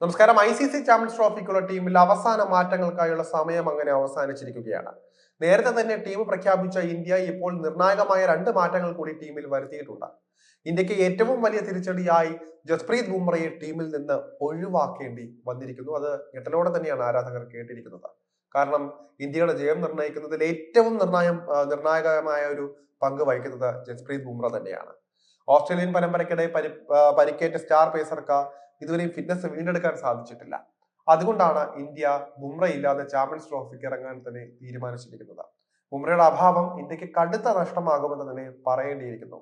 നമസ്കാരം. I C C champions ട്രോഫിക്കുള്ള ടീമിൽ അവസാന മാറ്റങ്ങൾക്കായുള്ള സമയം അങ്ങനെ അവസാനിച്ചിരിക്കുകയാണ്. നേരത്തെ തന്നെ ടീം പ്രഖ്യാപിച്ച ഇന്ത്യ ഇപ്പോൾ നിർണായകമായ രണ്ട് മാറ്റങ്ങൾ കൂടി ടീമിൽ വരുത്തിയിട്ടുണ്ട്. ഇന്ത്യയ്ക്ക് ഏറ്റവും വലിയ തിരിച്ചടിയായി ജസ്പ്രീത് ബുംറയെ ടീമിൽ നിന്ന് ഒഴിവാക്കേണ്ടി വന്നിരിക്കുന്നു. അത് ഞെട്ടലോടെ തന്നെയാണ് ആരാധകർ കേട്ടിരിക്കുന്നത്. കാരണം ഇന്ത്യയുടെ ജയം നിർണയിക്കുന്നതിൽ ഏറ്റവും നിർണായം നിർണായകമായ ഒരു പങ്ക് വഹിക്കുന്നത് ജസ്പ്രീത് ബുംറ തന്നെയാണ്. ഓസ്ട്രേലിയൻ പരമ്പരയ്ക്കിടെ പരി പരിക്കേറ്റ സ്റ്റാർ പേസർക്ക് ഇതുവരെയും ഫിറ്റ്നസ് വീണ്ടെടുക്കാൻ സാധിച്ചിട്ടില്ല. അതുകൊണ്ടാണ് ഇന്ത്യ ബുംറ ഇല്ലാതെ ചാമ്പ്യൻസ് ട്രോഫിക്ക് ഇറങ്ങാൻ തന്നെ തീരുമാനിച്ചിരിക്കുന്നത്. ബുംറയുടെ അഭാവം ഇന്ത്യയ്ക്ക് കടുത്ത നഷ്ടമാകുമെന്ന് തന്നെ പറയേണ്ടിയിരിക്കുന്നു.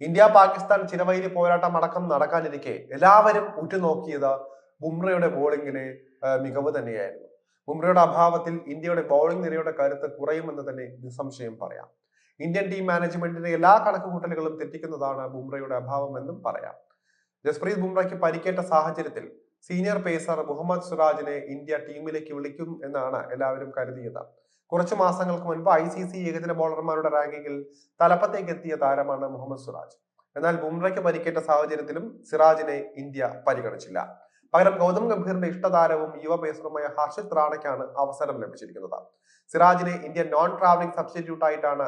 ഇന്ത്യ പാകിസ്ഥാൻ ചിരവൈരി പോരാട്ടം അടക്കം നടക്കാനിരിക്കെ എല്ലാവരും ഉറ്റുനോക്കിയത് ബുംറയുടെ ബോളിങ്ങിലെ മികവ് തന്നെയായിരുന്നു. ബുംറയുടെ അഭാവത്തിൽ ഇന്ത്യയുടെ ബൗളിംഗ് നിരയുടെ കരുത്ത് കുറയുമെന്ന് തന്നെ നിസ്സംശയം പറയാം. ഇന്ത്യൻ ടീം മാനേജ്മെന്റിന്റെ എല്ലാ കണക്കുകൂട്ടലുകളും തെറ്റിക്കുന്നതാണ് ബുംറയുടെ അഭാവം എന്നും പറയാം. ജസ്പ്രീത് ബുംറയ്ക്ക് പരിക്കേറ്റ സാഹചര്യത്തിൽ സീനിയർ പേസർ മുഹമ്മദ് സിറാജിനെ ഇന്ത്യ ടീമിലേക്ക് വിളിക്കും എന്നാണ് എല്ലാവരും കരുതിയത്. കുറച്ചു മാസങ്ങൾക്ക് മുൻപ് ഐ സി സി ഏകദിന ബോളർമാരുടെ റാങ്കിങ്ങിൽ തലപ്പത്തേക്ക് എത്തിയ താരമാണ് മുഹമ്മദ് സിറാജ് എന്നാൽ ബുംറയ്ക്ക് പരിക്കേറ്റ സാഹചര്യത്തിലും സിറാജിനെ ഇന്ത്യ പരിഗണിച്ചില്ല. പകരം ഗൗതം ഗംഭീറിന്റെ ഇഷ്ടതാരവും യുവ പേസറുമായ ഹർഷിത് റാണയ്ക്കാണ് അവസരം ലഭിച്ചിരിക്കുന്നത്. സിറാജിനെ ഇന്ത്യൻ നോൺ ട്രാവലിംഗ് സബ്സ്റ്റിറ്റ്യൂട്ട് ആയിട്ടാണ്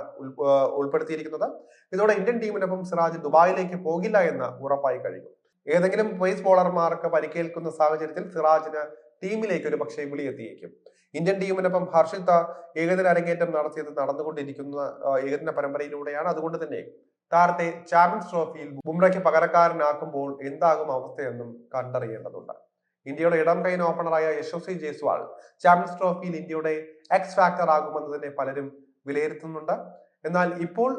ഉൾപ്പെടുത്തിയിരിക്കുന്നത്. ഇതോടെ ഇന്ത്യൻ ടീമിനൊപ്പം സിറാജ് ദുബായിലേക്ക് പോകില്ല എന്ന് ഉറപ്പായി കഴിഞ്ഞു. ഏതെങ്കിലും പേസ് ബോളർമാർക്ക് പരിക്കേൽക്കുന്ന സാഹചര്യത്തിൽ സിറാജിന് ടീമിലേക്ക് ഒരു പക്ഷേ വിളിയെത്തിയേക്കും. ഇന്ത്യൻ ടീമിനൊപ്പം ഹർഷിത ഏകദിന അരങ്ങേറ്റം നടത്തിയത് നടന്നുകൊണ്ടിരിക്കുന്ന ഏകദിന പരമ്പരയിലൂടെയാണ്. അതുകൊണ്ട് തന്നെ താരത്തെ ചാമ്പ്യൻസ് ട്രോഫിയിൽ ബുംറയ്ക്ക് പകരക്കാരനാക്കുമ്പോൾ എന്താകും അവസ്ഥയെന്നും കണ്ടറിയേണ്ടതുണ്ട്. ഇന്ത്യയുടെ ഇടം കൈൻ ഓപ്പണറായ യശസ്വി ജയ്സ്വാൾ ചാമ്പ്യൻസ് ട്രോഫിയിൽ ഇന്ത്യയുടെ എക്സ് ഫാക്ടർ ആകുമെന്ന് തന്നെ പലരും വിലയിരുത്തുന്നുണ്ട്. എന്നാൽ ഇപ്പോൾ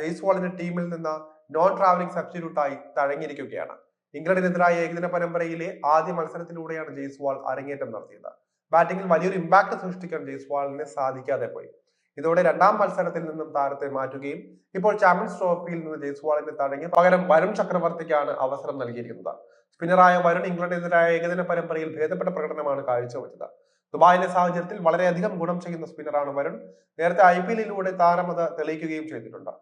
ജയ്സ്വാളിന്റെ ടീമിൽ നിന്ന് നോൺ ട്രാവലിംഗ് സബ്സ്റ്റിറ്റ്യൂട്ടായി തഴങ്ങിയിരിക്കുകയാണ്. ഇംഗ്ലണ്ടിനെതിരായ ഏകദിന പരമ്പരയിലെ ആദ്യ മത്സരത്തിലൂടെയാണ് ജയ്സ്വാൾ അരങ്ങേറ്റം നടത്തിയത്. ബാറ്റിംഗിൽ വലിയൊരു ഇമ്പാക്ട് സൃഷ്ടിക്കാൻ ജയ്സ്വാളിന് സാധിക്കാതെ പോയി. ഇതോടെ രണ്ടാം മത്സരത്തിൽ നിന്നും താരത്തെ മാറ്റുകയും ഇപ്പോൾ ചാമ്പ്യൻസ് ട്രോഫിയിൽ നിന്ന് ജയ്സ്വാളിനെ തടങ്ങി പകരം വരുൺ ചക്രവർത്തിക്കാണ് അവസരം നൽകിയിരിക്കുന്നത്. സ്പിന്നറായ വരുൺ ഇംഗ്ലണ്ടിനെതിരായ ഏകദിന പരമ്പരയിൽ ഭേദപ്പെട്ട പ്രകടനമാണ് കാഴ്ചവെച്ചത്. ദുബായിലെ സാഹചര്യത്തിൽ വളരെയധികം ഗുണം ചെയ്യുന്ന സ്പിന്നറാണ് വരുൺ. നേരത്തെ ഐ പി എല്ലിലൂടെ താരം അത് തെളിയിക്കുകയും ചെയ്തിട്ടുണ്ട്.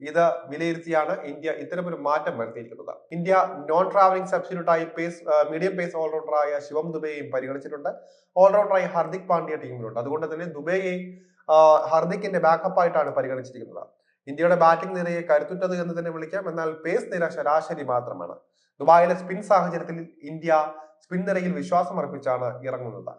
ഇത് വിലയിരുത്തിയാണ് ഇന്ത്യ ഇത്തരമൊരു മാറ്റം വരുത്തിയിരിക്കുന്നത്. ഇന്ത്യ നോൺ ട്രാവലിംഗ് സബ്സ്റ്റിറ്റ്യൂട്ടായി പേസ് മീഡിയം പേസ് ഓൾറൗണ്ടറായ ശിവം ദുബെയെയും പരിഗണിച്ചിട്ടുണ്ട്. ഓൾറൗണ്ടറായി ഹർദിക് പാണ്ഡ്യ ടീമിലുണ്ട്. അതുകൊണ്ട് തന്നെ ദുബെയെ ഹർദിക്കിന്റെ ബാക്കപ്പ് ആയിട്ടാണ് പരിഗണിച്ചിരിക്കുന്നത്. ഇന്ത്യയുടെ ബാറ്റിംഗ് നിരയെ കരുത്തുറ്റത് എന്ന് തന്നെ വിളിക്കാം. എന്നാൽ പേസ് നിര ശരാശരി മാത്രമാണ്. ദുബായിലെ സ്പിൻ സാഹചര്യത്തിൽ ഇന്ത്യ സ്പിൻ നിരയിൽ വിശ്വാസം അർപ്പിച്ചാണ് ഇറങ്ങുന്നത്.